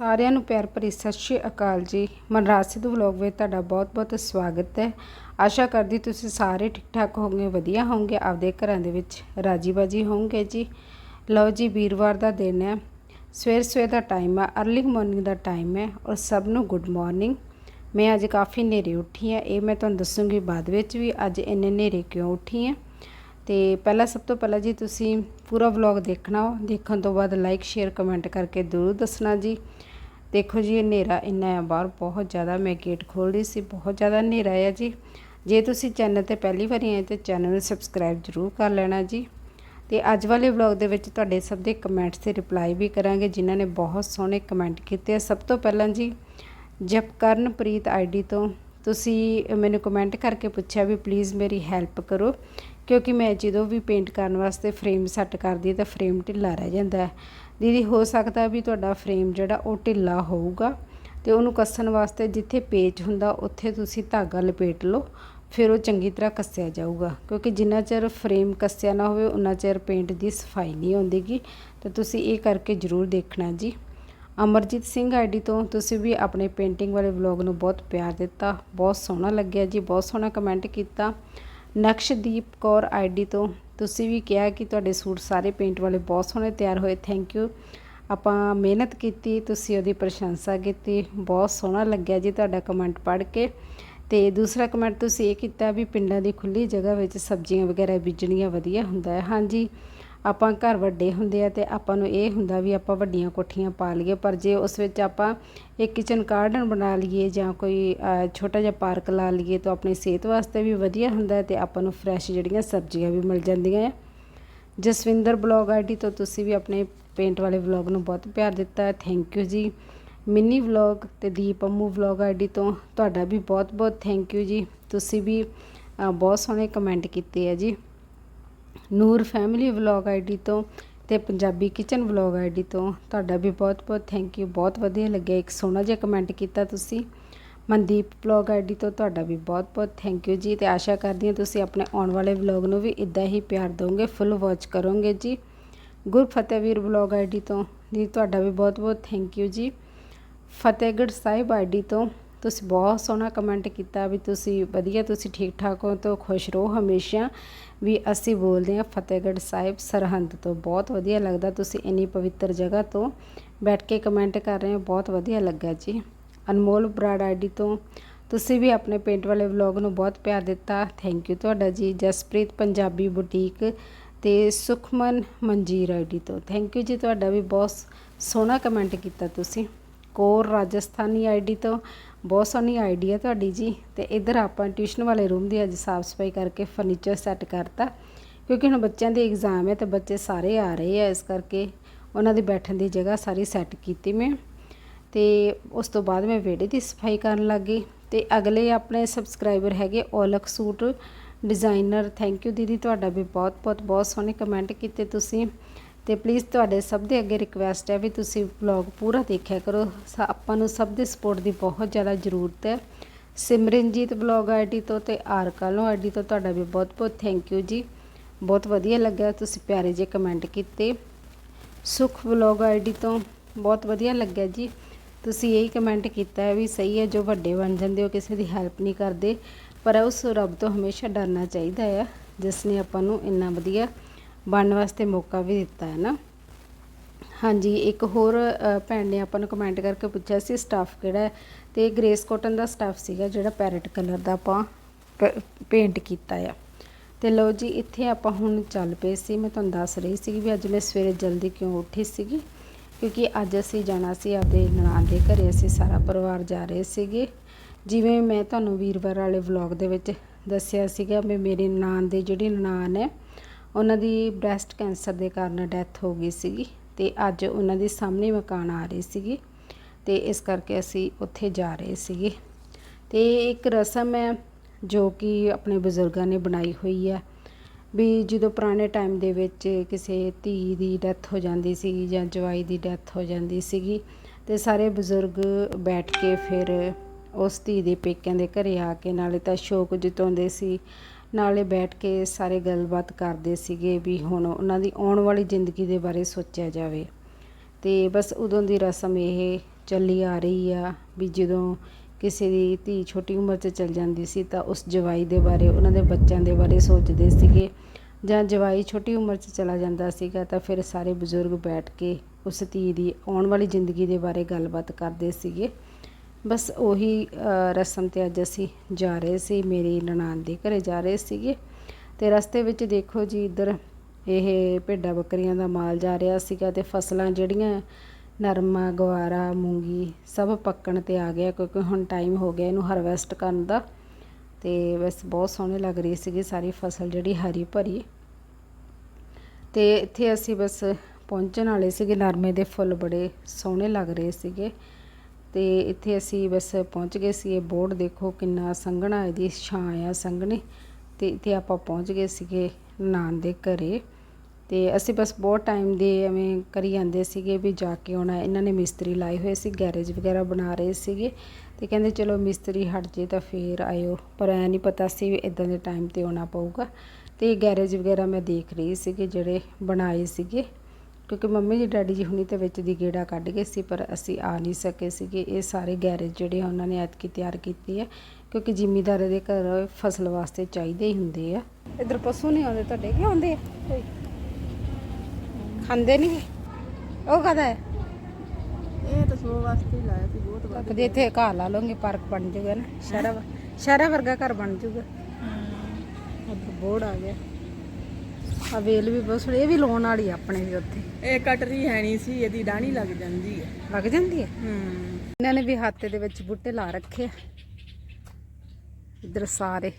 ਸਾਰਿਆਂ ਨੂੰ ਪਿਆਰ ਭਰੀ ਸਤਿ ਸ਼੍ਰੀ ਅਕਾਲ ਜੀ। ਮਨਰਾਜ ਸਿੱਧੂ ਵਲੌਗ ਵਿੱਚ ਤੁਹਾਡਾ ਬਹੁਤ-ਬਹੁਤ ਸਵਾਗਤ ਹੈ। ਆਸ਼ਾ ਕਰਦੀ ਤੁਸੀਂ ਸਾਰੇ ਠੀਕ ਠਾਕ ਹੋਵੋਗੇ, ਵਧੀਆ ਹੋਵੋਗੇ, ਆਪਦੇ ਘਰਾਂ ਦੇ ਵਿੱਚ ਰਾਜੀ ਬਾਜੀ ਹੋਵੋਗੇ ਜੀ। ਲਓ ਜੀ, ਵੀਰਵਾਰ ਦਾ ਦਿਨ ਹੈ। ਸਵੇਰ ਸਵੇਰ ਦਾ ਟਾਈਮ ਹੈ अर्ਲੀ ਮਾਰਨਿੰਗ ਦਾ ਟਾਈਮ ਹੈ ਔਰ ਸਭ ਨੂੰ ਗੁੱਡ ਮਾਰਨਿੰਗ ਮੈਂ ਅੱਜ ਕਾਫੀ ਹਨੇਰੇ ਉੱਠੀ ਹਾਂ। ਇਹ ਮੈਂ ਤੁਹਾਨੂੰ ਦੱਸੂਗੀ ਬਾਅਦ ਵਿੱਚ ਵੀ ਅੱਜ ਇੰਨੇ ਹਨੇਰੇ ਕਿਉਂ ਉੱਠੀ ਹਾਂ। ਤੇ ਪਹਿਲਾਂ ਸਭ ਤੋਂ ਪਹਿਲਾਂ ਜੀ ਤੁਸੀਂ ਪੂਰਾ ਵਲੌਗ ਦੇਖਣਾ ਦੇਖਣ ਤੋਂ ਬਾਅਦ ਲਾਈਕ ਸ਼ੇਅਰ ਕਮੈਂਟ ਕਰਕੇ ਜ਼ਰੂਰ ਦੱਸਣਾ ਜੀ। ਦੇਖੋ ਜੀ ਹਨੇਰਾ ਇੰਨਾ ਹੈ ਬਾਹਰ, ਬਹੁਤ ਜ਼ਿਆਦਾ ਮੈਂ ਗੇਟ ਖੋਲ ਰਹੀ ਸੀ, ਬਹੁਤ ਜ਼ਿਆਦਾ ਹਨੇਰਾ ਹੈ ਜੀ। ਜੇ ਤੁਸੀਂ ਚੈਨਲ ਤੇ ਪਹਿਲੀ ਵਾਰੀ ਆਏ ਤੇ ਚੈਨਲ ਨੂੰ ਸਬਸਕ੍ਰਾਈਬ ਜ਼ਰੂਰ ਕਰ ਲੈਣਾ ਜੀ। ਤੇ ਅੱਜ ਵਾਲੇ ਵਲੌਗ ਦੇ ਵਿੱਚ ਤੁਹਾਡੇ ਸਭ ਦੇ ਕਮੈਂਟਸ ਤੇ ਰਿਪਲਾਈ ਵੀ ਕਰਾਂਗੇ, ਜਿਨ੍ਹਾਂ ਨੇ ਬਹੁਤ ਸੋਹਣੇ ਕਮੈਂਟ ਕੀਤੇ ਆ। ਸਭ ਤੋਂ ਪਹਿਲਾਂ ਜੀ ਜਪਕਰਨਪ੍ਰੀਤ ਆਈਡੀ ਤੋਂ, ਤੁਸੀਂ ਮੈਨੂੰ ਕਮੈਂਟ ਕਰਕੇ ਪੁੱਛਿਆ ਵੀ ਪਲੀਜ਼ ਮੇਰੀ ਹੈਲਪ ਕਰੋ। ਕਿਉਂਕਿ ਮੈਂ ਜਦੋਂ ਵੀ ਪੇਂਟ ਕਰਨ ਵਾਸਤੇ ਫਰੇਮ ਸੈੱਟ ਕਰਦੀ ਤਾਂ ਫਰੇਮ ਢਿੱਲਾ ਰਹਿ ਜਾਂਦਾ ਹੈ। ਦੀਦੀ, ਹੋ ਸਕਦਾ ਵੀ ਤੁਹਾਡਾ ਫਰੇਮ ਜਿਹੜਾ ਉਹ ਢਿੱਲਾ ਹੋਊਗਾ ਤੇ ਉਹਨੂੰ ਕੱਸਣ ਵਾਸਤੇ ਜਿੱਥੇ ਪੇਚ ਹੁੰਦਾ ਉੱਥੇ ਤੁਸੀਂ ਧਾਗਾ ਲਪੇਟ ਲਓ, ਫਿਰ ਉਹ ਚੰਗੀ ਤਰ੍ਹਾਂ ਕੱਸਿਆ ਜਾਊਗਾ। ਕਿਉਂਕਿ ਜਿੰਨਾ ਚਿਰ ਫਰੇਮ ਕੱਸਿਆ ਨਾ ਹੋਵੇ, ਉਨਾ ਚਿਰ ਪੇਂਟ ਦੀ ਸਫ਼ਾਈ ਨਹੀਂ ਆਉਂਦੀਗੀ ਤਾਂ ਤੁਸੀਂ ਇਹ ਕਰਕੇ ਜ਼ਰੂਰ ਦੇਖਣਾ ਜੀ। ਅਮਰਜੀਤ ਸਿੰਘ ਆਈਡੀ ਤੋਂ ਤੁਸੀਂ ਵੀ ਆਪਣੇ ਪੇਂਟਿੰਗ ਵਾਲੇ ਵਲੌਗ ਨੂੰ ਬਹੁਤ ਪਿਆਰ ਦਿੱਤਾ, ਬਹੁਤ ਸੋਹਣਾ ਲੱਗਿਆ ਜੀ, ਬਹੁਤ ਸੋਹਣਾ ਕਮੈਂਟ ਕੀਤਾ। ਨਕਸ਼ਦੀਪ ਕੌਰ ਆਈਡੀ ਤੋਂ ਤੁਸੀਂ ਵੀ ਕਿਹਾ ਕਿ ਤੁਹਾਡੇ ਸੂਟ ਸਾਰੇ ਪੇਂਟ ਵਾਲੇ ਬਹੁਤ ਸੋਹਣੇ ਤਿਆਰ ਹੋਏ ਥੈਂਕ ਯੂ ਆਪਾਂ ਮਿਹਨਤ ਕੀਤੀ, ਤੁਸੀਂ ਉਹਦੀ ਪ੍ਰਸ਼ੰਸਾ ਕੀਤੀ, ਬਹੁਤ ਸੋਹਣਾ ਲੱਗਿਆ ਜੀ ਤੁਹਾਡਾ ਕਮੈਂਟ ਪੜ੍ਹ ਕੇ। ਤੇ ਦੂਸਰਾ ਕਮੈਂਟ ਤੁਸੀਂ ਇਹ ਕੀਤਾ ਵੀ ਪਿੰਡਾਂ ਦੀ ਖੁੱਲੀ ਜਗ੍ਹਾ ਵਿੱਚ ਸਬਜ਼ੀਆਂ ਵਗੈਰਾ ਬੀਜਣੀਆਂ ਵਧੀਆ ਹੁੰਦਾ ਹੈ। ਹਾਂਜੀ ਆਪਾਂ ਘਰ ਵੱਡੇ ਹੁੰਦੇ ਆ ਤੇ ਆਪਾਂ ਨੂੰ ਇਹ ਹੁੰਦਾ ਵੀ ਆਪਾਂ ਵੱਡੀਆਂ ਕੋਠੀਆਂ ਪਾ ਲਈਏ, ਪਰ ਜੇ ਉਸ ਵਿੱਚ ਆਪਾਂ ਇੱਕ ਕਿਚਨ ਗਾਰਡਨ ਬਣਾ ਲਈਏ ਜਾਂ ਕੋਈ ਛੋਟਾ ਜਿਹਾ ਪਾਰਕ ਲਾ ਲਈਏ ਤਾਂ ਆਪਣੀ ਸਿਹਤ ਵਾਸਤੇ ਵੀ ਵਧੀਆ ਹੁੰਦਾ ਤੇ ਆਪਾਂ ਨੂੰ ਫਰੈਸ਼ ਜਿਹੜੀਆਂ ਸਬਜ਼ੀਆਂ ਵੀ ਮਿਲ ਜਾਂਦੀਆਂ ਆ। ਜਸਵਿੰਦਰ ਬਲੌਗ ਆਈਡੀ ਤੋਂ ਤੁਸੀਂ ਵੀ ਆਪਣੇ ਪੇਂਟ ਵਾਲੇ ਵਲੌਗ ਨੂੰ ਬਹੁਤ ਪਿਆਰ ਦਿੱਤਾ thank you ji. Mini vlog ਤੇ ਦੀਪ ਅੰਮੂ ਵਲੌਗ ਆਈਡੀ ਤੋਂ ਤੁਹਾਡਾ ਵੀ ਬਹੁਤ ਬਹੁਤ ਥੈਂਕ ਯੂ ਜੀ। ਤੁਸੀਂ ਵੀ ਬਹੁਤ ਸੋਹਣੇ ਕਮੈਂਟ ਕੀਤੇ ਆ ਜੀ। ਨੂਰ ਫੈਮਿਲੀ ਵਲੌਗ ਆਈਡੀ ਤੋਂ ਤੇ ਪੰਜਾਬੀ ਕਿਚਨ ਵਲੌਗ ਆਈਡੀ ਤੋਂ ਤੁਹਾਡਾ ਵੀ ਬਹੁਤ-ਬਹੁਤ ਥੈਂਕ ਯੂ ਬਹੁਤ ਵਧੀਆ ਲੱਗਿਆ। ਇੱਕ ਸੋਹਣਾ ਜਿਹਾ ਕਮੈਂਟ ਕੀਤਾ ਤੁਸੀਂ। ਮਨਦੀਪ ਵਲੌਗ ਆਈਡੀ ਤੋਂ ਤੁਹਾਡਾ ਵੀ ਬਹੁਤ-ਬਹੁਤ ਥੈਂਕ ਯੂ ਜੀ ਤੇ ਆਸ਼ਾ ਕਰਦੀ ਹਾਂ ਤੁਸੀਂ ਆਪਣੇ ਆਉਣ ਵਾਲੇ ਵਲੌਗ ਨੂੰ ਵੀ ਇਦਾਂ ਹੀ ਪਿਆਰ ਦਿਓਗੇ ਫੁੱਲ ਵਾਚ ਕਰੋਗੇ ਜੀ। ਗੁਰਫਤਿਹਵੀਰ ਵਲੌਗ ਆਈਡੀ ਤੋਂ ਜੀ, ਤੁਹਾਡਾ ਵੀ ਬਹੁਤ-ਬਹੁਤ ਥੈਂਕ ਯੂ ਜੀ। ਫਤਿਹਗੜ੍ਹ ਸਾਹਿਬ ਆਈਡੀ ਤੋਂ ਤੁਸੀਂ ਬਹੁਤ ਸੋਹਣਾ ਕਮੈਂਟ ਕੀਤਾ ਵੀ ਤੁਸੀਂ ਵਧੀਆ ਤੁਸੀਂ ਠੀਕ ਠਾਕ ਹੋ ਤਾਂ ਖੁਸ਼ ਰਹੋ ਹਮੇਸ਼ਾ। ਵੀ ਅਸੀਂ ਬੋਲਦੇ ਹਾਂ ਫਤਿਹਗੜ੍ਹ ਸਾਹਿਬ ਸਰਹੰਦ ਤੋਂ। ਬਹੁਤ ਵਧੀਆ ਲੱਗਦਾ ਤੁਸੀਂ ਇੰਨੀ ਪਵਿੱਤਰ ਜਗ੍ਹਾ ਤੋਂ ਬੈਠ ਕੇ ਕਮੈਂਟ ਕਰ ਰਹੇ ਹੋ। ਬਹੁਤ ਵਧੀਆ ਲੱਗਾ ਜੀ। ਅਨਮੋਲ ਬਰਾੜ ਆਈਡੀ ਤੋਂ ਤੁਸੀਂ ਵੀ ਆਪਣੇ ਪੇਂਟ ਵਾਲੇ ਵਲੌਗ ਨੂੰ ਬਹੁਤ ਪਿਆਰ ਦਿੱਤਾ। ਥੈਂਕ ਯੂ ਤੁਹਾਡਾ ਜੀ। ਜਸਪ੍ਰੀਤ ਪੰਜਾਬੀ ਬੁਟੀਕ ਤੇ ਸੁਖਮਨ ਮਨਜੀਰ ਆਈਡੀ ਤੋਂ। Thank you ji. ਤੁਹਾਡਾ ਵੀ ਬਹੁਤ ਸੋਹਣਾ ਕਮੈਂਟ ਕੀਤਾ ਤੁਸੀਂ। ਕੋਰ ਰਾਜਸਥਾਨੀ ਆਈਡੀ ਤੋਂ, ਬਹੁਤ ਸੋਹਣੀ ਆਈਡੀਆ ਤੁਹਾਡੀ ਜੀ। ਤੇ ਇੱਧਰ ਆਪਾਂ ਟਿਊਸ਼ਨ ਵਾਲੇ ਰੂਮ ਦੀ ਅੱਜ ਸਾਫ਼ ਸਫ਼ਾਈ ਕਰਕੇ ਫਰਨੀਚਰ ਸੈੱਟ ਕਰਤਾ। ਕਿਉਂਕਿ ਹੁਣ ਬੱਚਿਆਂ ਦੇ ਐਗਜ਼ਾਮ ਹੈ ਤੇ ਬੱਚੇ ਸਾਰੇ ਆ ਰਹੇ ਆ, ਇਸ ਕਰਕੇ ਉਹਨਾਂ ਦੀ ਬੈਠਣ ਦੀ ਜਗ੍ਹਾ ਸਾਰੀ ਸੈੱਟ ਕੀਤੀ ਮੈਂ। ਤੇ ਉਸ ਤੋਂ ਬਾਅਦ ਮੈਂ ਵਿਹੜੇ ਦੀ ਸਫ਼ਾਈ ਕਰਨ ਲੱਗੀ ਤੇ ਅਗਲੇ ਆਪਣੇ ਸਬਸਕ੍ਰਾਈਬਰ ਹੈਗੇ Aulakh suit designer thank you ਦੀਦੀ, ਤੁਹਾਡਾ ਵੀ ਬਹੁਤ ਬਹੁਤ ਬਹੁਤ ਸੋਹਣੇ ਕਮੈਂਟ ਕੀਤੇ ਤੁਸੀਂ। ਤੇ ਪਲੀਜ਼ ਤੁਹਾਡੇ ਸਭ ਦੇ ਅੱਗੇ ਰਿਕਵੈਸਟ ਹੈ ਵੀ ਤੁਸੀਂ ਵਲੌਗ ਪੂਰਾ ਦੇਖਿਆ ਕਰੋ। ਆਪਾਂ ਨੂੰ ਸਭ ਦੇ ਸਪੋਰਟ ਦੀ ਬਹੁਤ ਜ਼ਿਆਦਾ ਜ਼ਰੂਰਤ ਹੈ। ਸਿਮਰਨਜੀਤ ਵਲੌਗ ਆਈਡੀ ਤੋਂ ਤੇ ਆਰਕਾਲੋ ਆਈਡੀ ਤੋਂ ਤੁਹਾਡਾ ਵੀ ਬਹੁਤ ਬਹੁਤ ਥੈਂਕ ਯੂ ਜੀ। ਬਹੁਤ ਵਧੀਆ ਲੱਗਿਆ ਤੁਸੀਂ ਪਿਆਰੇ ਜਿਹੇ ਕਮੈਂਟ ਕੀਤੇ। ਸੁਖ ਵਲੌਗ ਆਈਡੀ ਤੋਂ ਬਹੁਤ ਵਧੀਆ ਲੱਗਿਆ ਜੀ। ਤੁਸੀਂ ਇਹੀ ਕਮੈਂਟ ਕੀਤਾ ਹੈ ਵੀ ਸਹੀ ਹੈ, ਜੋ ਵੱਡੇ ਬਣ ਜਾਂਦੇ ਹੋ ਕਿਸੇ ਦੀ ਹੈਲਪ ਨਹੀਂ ਕਰਦੇ। ਪਰ ਉਸ ਰੱਬ ਤੋਂ ਹਮੇਸ਼ਾ ਡਰਨਾ ਚਾਹੀਦਾ ਆ ਜਿਸ ਨੇ ਆਪਾਂ ਨੂੰ ਇੰਨਾ ਵਧੀਆ ਬਣਨ ਵਾਸਤੇ ਮੌਕਾ ਵੀ ਦਿੱਤਾ ਹੈ ਨਾ। ਹਾਂਜੀ, ਇੱਕ ਹੋਰ ਭੈਣ ਨੇ ਆਪਾਂ ਨੂੰ ਕਮੈਂਟ ਕਰਕੇ ਪੁੱਛਿਆ ਸੀ ਸਟਾਫ ਕਿਹੜਾ ਹੈ ਤੇ ਗ੍ਰੇਸ ਕਾਟਨ ਦਾ ਸਟਾਫ ਸੀਗਾ ਜਿਹੜਾ ਪੈਰਟ ਕਲਰ ਦਾ ਆਪਾਂ ਪੇਂਟ ਕੀਤਾ ਆ। ਤੇ ਲਓ ਜੀ, ਇੱਥੇ ਆਪਾਂ ਹੁਣ ਚੱਲ ਪਏ ਸੀ। ਮੈਂ ਤੁਹਾਨੂੰ ਦੱਸ ਰਹੀ ਸੀ ਵੀ ਅੱਜ ਮੈਂ ਸਵੇਰੇ ਜਲਦੀ ਕਿਉਂ ਉੱਠੀ ਸੀਗੀ, ਕਿਉਂਕਿ ਅੱਜ ਅਸੀਂ ਜਾਣਾ ਸੀ ਆਪਦੇ ਨਨਾਣ ਦੇ ਘਰੇ, ਅਸੀਂ ਸਾਰਾ ਪਰਿਵਾਰ ਜਾ ਰਹੇ ਸੀਗੇ। ਜਿਵੇਂ ਮੈਂ ਤੁਹਾਨੂੰ ਵੀਰਵਾਰ ਵਾਲੇ ਵਲੌਗ ਦੇ ਵਿੱਚ ਦੱਸਿਆ ਸੀਗਾ ਵੀ ਮੇਰੇ ਨਨਾਣ ਦੇ ਜਿਹੜੀ ਨਨਾਣ ਹੈ ਉਹਨਾਂ ਦੀ ਬ੍ਰੈਸਟ ਕੈਂਸਰ ਦੇ ਕਾਰਨ ਡੈਥ ਹੋ ਗਈ ਸੀਗੀ ਤੇ ਅੱਜ ਉਹਨਾਂ ਦੇ ਸਾਹਮਣੇ ਮਕਾਨ ਆ ਰਹੀ ਸੀਗੀ ਤੇ ਇਸ ਕਰਕੇ ਅਸੀਂ ਉੱਥੇ ਜਾ ਰਹੇ ਸੀਗੇ। ਤੇ ਇੱਕ ਰਸਮ ਹੈ ਜੋ ਕਿ ਆਪਣੇ ਬਜ਼ੁਰਗਾਂ ਨੇ ਬਣਾਈ ਹੋਈ ਹੈ ਵੀ ਜਦੋਂ ਪੁਰਾਣੇ ਟਾਈਮ ਦੇ ਵਿੱਚ ਕਿਸੇ ਧੀ ਦੀ ਡੈਥ ਹੋ ਜਾਂਦੀ ਸੀ ਜਾਂ ਜਵਾਈ ਦੀ ਡੈਥ ਹੋ ਜਾਂਦੀ ਸੀਗੀ ਤੇ ਸਾਰੇ ਬਜ਼ੁਰਗ ਬੈਠ ਕੇ ਫਿਰ ਉਸ ਧੀ ਦੇ ਪੇਕਿਆਂ ਦੇ ਘਰੇ ਆ ਕੇ ਨਾਲੇ ਤਾਂ ਸ਼ੋਕ ਜਤਾਉਂਦੇ ਸੀ ਨਾਲੇ ਬੈਠ ਕੇ ਸਾਰੇ ਗੱਲਬਾਤ ਕਰਦੇ ਸੀਗੇ ਵੀ ਹੁਣ ਉਹਨਾਂ ਦੀ ਆਉਣ ਵਾਲੀ ਜ਼ਿੰਦਗੀ ਦੇ ਬਾਰੇ ਸੋਚਿਆ ਜਾਵੇ। ਤੇ ਬਸ ਉਦੋਂ ਦੀ ਰਸਮ ਇਹ ਚੱਲੀ ਆ ਰਹੀ ਆ ਵੀ ਜਦੋਂ ਕਿਸੇ ਦੀ ਧੀ ਛੋਟੀ ਉਮਰ 'ਚ ਚਲ ਜਾਂਦੀ ਸੀ ਤਾਂ ਉਸ ਜਵਾਈ ਦੇ ਬਾਰੇ, ਉਹਨਾਂ ਦੇ ਬੱਚਿਆਂ ਦੇ ਬਾਰੇ ਸੋਚਦੇ ਸੀਗੇ। ਜਾਂ ਜਵਾਈ ਛੋਟੀ ਉਮਰ 'ਚ ਚਲਾ ਜਾਂਦਾ ਸੀਗਾ ਤਾਂ ਫਿਰ ਸਾਰੇ ਬਜ਼ੁਰਗ ਬੈਠ ਕੇ ਉਸ ਧੀ ਦੀ ਆਉਣ ਵਾਲੀ ਜ਼ਿੰਦਗੀ ਦੇ ਬਾਰੇ ਗੱਲਬਾਤ ਕਰਦੇ ਸੀਗੇ। ਬਸ ਉਹੀ ਰਸਮ ਤੇ ਅੱਜ ਅਸੀਂ ਜਾ ਰਹੇ ਸੀ, ਮੇਰੀ ਨਨਾਣ ਦੇ ਘਰੇ ਜਾ ਰਹੇ ਸੀਗੇ। ਤੇ ਰਸਤੇ ਵਿੱਚ ਦੇਖੋ ਜੀ, ਇੱਧਰ ਇਹ ਭੇਡਾਂ ਬੱਕਰੀਆਂ ਦਾ ਮਾਲ ਜਾ ਰਿਹਾ ਸੀਗਾ ਤੇ ਫਸਲਾਂ ਜਿਹੜੀਆਂ ਨਰਮਾ, ਗਵਾਰਾ, ਮੂੰਗੀ ਸਭ ਪੱਕਣ ਤੇ ਆ ਗਿਆ, ਕਿਉਂਕਿ ਹੁਣ ਟਾਈਮ ਹੋ ਗਿਆ ਇਹਨੂੰ ਹਾਰਵੈਸਟ ਕਰਨ ਦਾ। ਤੇ ਬਸ ਬਹੁਤ ਸੋਹਣੇ ਲੱਗ ਰਹੀ ਸੀਗੀ ਸਾਰੀ ਫਸਲ ਜਿਹੜੀ ਹਰੀ ਭਰੀ। ਤੇ ਇੱਥੇ ਅਸੀਂ ਬਸ ਪਹੁੰਚਣ ਵਾਲੇ ਸੀਗੇ, ਨਰਮੇ ਦੇ ਫੁੱਲ ਬੜੇ ਸੋਹਣੇ ਲੱਗ ਰਹੇ ਸੀਗੇ। ਤੇ ਇੱਥੇ ਅਸੀਂ ਬਸ ਪਹੁੰਚ ਗਏ ਸੀ। ਇਹ ਬੋਰਡ ਦੇਖੋ ਕਿੰਨਾ ਸੰਘਣਾ ਇਹਦੀ ਛਾਂ ਆ ਸੰਘਣੀ। ਤੇ ਇੱਥੇ ਆਪਾਂ ਪਹੁੰਚ ਗਏ ਸੀਗੇ ਨਾਨ ਦੇ ਘਰੇ। ਤੇ ਅਸੀਂ ਬਸ ਬਹੁਤ ਟਾਈਮ ਦੇ ਐਵੇਂ ਕਰੀ ਜਾਂਦੇ ਸੀਗੇ ਵੀ ਜਾ ਕੇ ਆਉਣਾ। ਇਹਨਾਂ ਨੇ ਮਿਸਤਰੀ ਲਾਏ ਹੋਏ ਸੀ, ਗੈਰੇਜ ਵਗੈਰਾ ਬਣਾ ਰਹੇ ਸੀਗੇ। ਤੇ ਕਹਿੰਦੇ ਚਲੋ ਮਿਸਤਰੀ ਹਟ ਜੇ ਤਾਂ ਫੇਰ ਆਇਓ। ਪਰ ਐ ਨਹੀਂ ਪਤਾ ਸੀ ਵੀ ਇਦਾਂ ਦੇ ਟਾਈਮ ਤੇ ਆਉਣਾ ਪਊਗਾ। ਤੇ ਗੈਰੇਜ ਵਗੈਰਾ ਮੈਂ ਦੇਖ ਰਹੀ ਸੀਗੇ ਜਿਹੜੇ ਬਣਾਏ ਸੀਗੇ। ਕਿਉਂਕਿ ਮੰਮੀ ਜੀ ਡੈਡੀ ਜੀ ਹੁਣੀ ਤੇ ਵਿੱਚ ਦੀ ਗੇੜਾ ਕੱਢ ਗਏ ਸੀ ਪਰ ਅਸੀਂ ਆ ਨਹੀਂ ਸਕੇ ਸੀਗੇ। ਇਹ ਸਾਰੇ ਗੈਰੇਜ ਜਿਹੜੇ ਆ ਉਹਨਾਂ ਨੇ ਐਤਕੀ ਤਿਆਰ ਕੀਤੇ ਆ ਕਿਉਂਕਿ ਜ਼ਿਮੀਦਾਰ ਦੇ ਘਰ ਫਸਲ ਵਾਸਤੇ ਚਾਹੀਦੇ ਹੀ ਹੁੰਦੇ ਆ। ਇਧਰ ਪਸ਼ੂ ਨਹੀਂ ਆਉਂਦੇ ਤੁਹਾਡੇ ਕੀ ਆਉਂਦੇ ਕੋਈ ਖਾਂਦੇ ਨਹੀਂ? ਉਹ ਕਹਦਾ ਹੈ? ਇਹ ਤਾਂ ਸੋ ਵਾਸਤੇ ਹੀ ਲਾਇਆ ਸੀ ਬਹੁਤ ਤਾਂ ਕਦੇ ਇੱਥੇ ਘਰ ਲਾ ਲਓਗੇ ਪਾਰਕ ਬਣ ਜਾਊਗਾ ਨਾ ਸ਼ਹਿਰਾ ਸ਼ਹਿਰਾ ਵਰਗਾ ਘਰ ਬਣ ਜਾਊਗਾ ਉਧਰ ਬੋਰਡ ਆ ਗਿਆ। ਆ ਵੇਲ ਵੀ ਬਹੁਤ ਸੋਹਣੀ ਇਹ ਵੀ ਲਾਉਣ ਵਾਲੀ ਆ ਆਪਣੇ ਵੀ ਉੱਥੇ। ਇਹ ਕਟਰੀ ਹੈ ਨਹੀਂ ਸੀ ਇਹਦੀ ਡਾਣੀ ਲੱਗ ਜਾਂਦੀ ਹੈ। ਲੱਗ ਜਾਂਦੀ ਹੈ? ਹੂੰ। ਇਹਨਾਂ ਨੇ ਵੀ ਹੱਥ ਦੇ ਵਿੱਚ ਬੂਟੇ ਲਾ ਰੱਖੇ ਆ। ਇੱਧਰ ਸਾਰੇ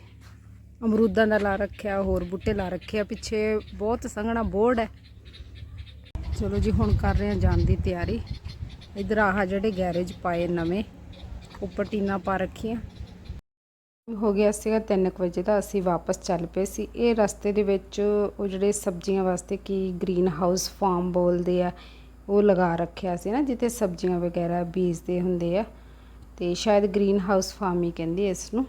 ਅਮਰੂਦਾਂ ਦਾ ਲਾ ਰੱਖਿਆ ਹੋਰ ਬੂਟੇ ਲਾ ਰੱਖੇ ਆ। ਪਿੱਛੇ ਬਹੁਤ ਸੰਘਣਾ ਬੋਰਡ ਹੈ। ਚਲੋ ਜੀ ਹੁਣ ਕਰ ਰਹੇ ਆ ਜਾਣ ਦੀ ਤਿਆਰੀ। ਇੱਧਰ ਆਹ ਜਿਹੜੇ ਗੈਰੇਜ ਪਾਏ ਨਵੇਂ ਉੱਪਰ ਟੀਨਾ ਪਾ ਰੱਖੀਆਂ। ਹੋ ਗਿਆ ਸੀਗਾ 3 ਵਜੇ ਦਾ, ਅਸੀਂ ਵਾਪਸ ਚੱਲ ਪਏ ਸੀ। ਇਹ ਰਸਤੇ ਦੇ ਵਿੱਚ ਉਹ ਜਿਹੜੇ ਸਬਜ਼ੀਆਂ ਵਾਸਤੇ ਕੀ ਗ੍ਰੀਨ ਹਾਊਸ ਫਾਰਮ ਬੋਲਦੇ ਆ, ਉਹ ਲਗਾ ਰੱਖਿਆ ਸੀ ਨਾ, ਜਿੱਥੇ ਸਬਜ਼ੀਆਂ ਵਗੈਰਾ ਬੀਜਦੇ ਹੁੰਦੇ ਆ। ਤੇ ਸ਼ਾਇਦ ਗ੍ਰੀਨ ਹਾਊਸ ਫਾਰਮ ਹੀ ਕਹਿੰਦੇ ਇਸ ਨੂੰ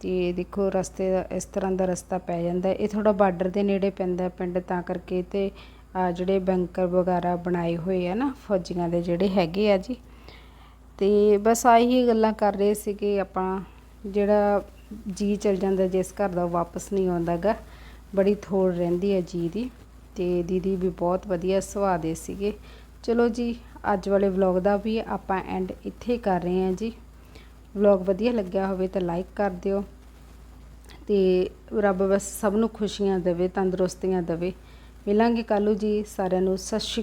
ਤੇ ਦੇਖੋ ਰਸਤੇ ਦਾ, ਇਸ ਤਰ੍ਹਾਂ ਦਾ ਰਸਤਾ ਪੈ ਜਾਂਦਾ। ਇਹ ਥੋੜਾ ਬਾਰਡਰ ਦੇ ਨੇੜੇ ਪੈਂਦਾ ਪਿੰਡ, ਤਾਂ ਕਰਕੇ ਤੇ ਜਿਹੜੇ ਬੈਂਕਰ ਵਗੈਰਾ ਬਣਾਏ ਹੋਏ ਆ ਨਾ, ਫੌਜੀਆਂ ਦੇ ਜਿਹੜੇ ਹੈਗੇ ਆ ਜੀ। ਤੇ ਬਸ ਆਹੀ ਗੱਲਾਂ ਕਰ ਰਹੇ ਸੀਗੇ ਆਪਾਂ। ਜਿਹੜਾ ਜੀ ਚਲ ਜਾਂਦਾ ਜਿਸ ਘਰ ਦਾ ਉਹ ਵਾਪਸ ਨਹੀਂ ਆਉਂਦਾਗਾ, ਬੜੀ ਥੋੜ ਰਹਿੰਦੀ ਹੈ ਜੀ ਦੀ ਤੇ ਦੀਦੀ ਵੀ ਬਹੁਤ ਵਧੀਆ ਸੁਭਾਅ ਦੇ ਸੀਗੇ। ਚਲੋ ਜੀ, ਅੱਜ ਵਾਲੇ ਵਲੌਗ ਦਾ ਵੀ ਆਪਾਂ ਐਂਡ ਇੱਥੇ ਕਰ ਰਹੇ ਹਾਂ ਜੀ। ਵਲੌਗ ਵਧੀਆ ਲੱਗਿਆ ਹੋਵੇ ਤਾਂ ਲਾਈਕ ਕਰ ਦਿਓ ਤੇ ਰੱਬ ਬਸ ਸਭ ਨੂੰ ਖੁਸ਼ੀਆਂ ਦੇਵੇ, ਤੰਦਰੁਸਤੀਆਂ ਦੇਵੇ। ਮਿਲਾਂਗੇ ਕੱਲ੍ਹ ਨੂੰ ਜੀ, ਸਾਰਿਆਂ ਨੂੰ, ਸਤਿ ਸ਼੍ਰੀ